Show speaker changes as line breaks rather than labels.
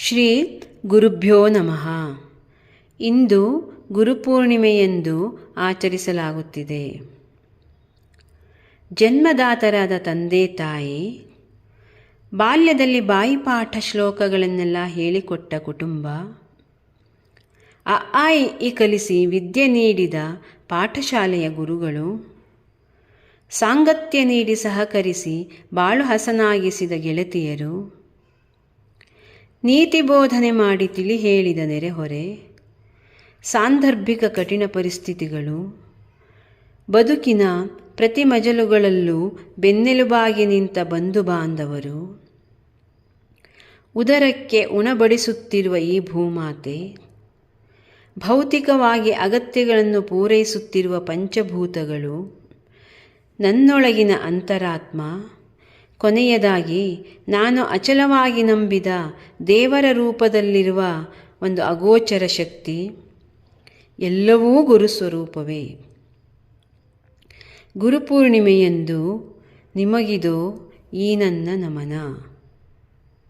ಶ್ರೀ ಗುರುಭ್ಯೋ ನಮಃ. ಇಂದು ಗುರುಪೂರ್ಣಿಮೆಯೆಂದು ಆಚರಿಸಲಾಗುತ್ತಿದೆ. ಜನ್ಮದಾತರಾದ ತಂದೆ ತಾಯಿ, ಬಾಲ್ಯದಲ್ಲಿ ಬಾಯಿಪಾಠ ಶ್ಲೋಕಗಳನ್ನೆಲ್ಲ ಹೇಳಿಕೊಟ್ಟ ಕುಟುಂಬ, ಅ ಆ ಇ ಕಲಿಸಿ ವಿದ್ಯೆ ನೀಡಿದ ಪಾಠಶಾಲೆಯ ಗುರುಗಳು, ಸಾಂಗತ್ಯ ನೀಡಿ ಸಹಕರಿಸಿ ಬಾಳು ಹಸನಾಗಿಸಿದ ಗೆಳತಿಯರು ನೀತಿ ಬೋಧನೆ ಮಾಡಿ ತಿಳಿ ಹೇಳಿದ ನೆರೆಹೊರೆ ಸಾಂದರ್ಭಿಕ ಕಠಿಣ ಪರಿಸ್ಥಿತಿಗಳು. ಬದುಕಿನ ಪ್ರತಿ ಮಜಲುಗಳಲ್ಲೂ ಬೆನ್ನೆಲುಬಾಗಿ ನಿಂತ ಬಂಧು ಬಾಂಧವರು. ಉದರಕ್ಕೆ ಉಣಬಡಿಸುತ್ತಿರುವ ಈ ಭೂಮಾತೆ. ಭೌತಿಕವಾಗಿ ಅಗತ್ಯಗಳನ್ನು ಪೂರೈಸುತ್ತಿರುವ ಪಂಚಭೂತಗಳು. ನನ್ನೊಳಗಿನ ಅಂತರಾತ್ಮ. ಕೊನೆಯದಾಗಿ, ನಾನು ಅಚಲವಾಗಿ ನಂಬಿದ ದೇವರ ರೂಪದಲ್ಲಿರುವ ಒಂದು ಅಗೋಚರ ಶಕ್ತಿ, ಎಲ್ಲವೂ ಗುರುಸ್ವರೂಪವೇ. ಗುರುಪೂರ್ಣಿಮೆಯಂದು ನಿಮಗಿದು ಈ ನನ್ನ ನಮನ.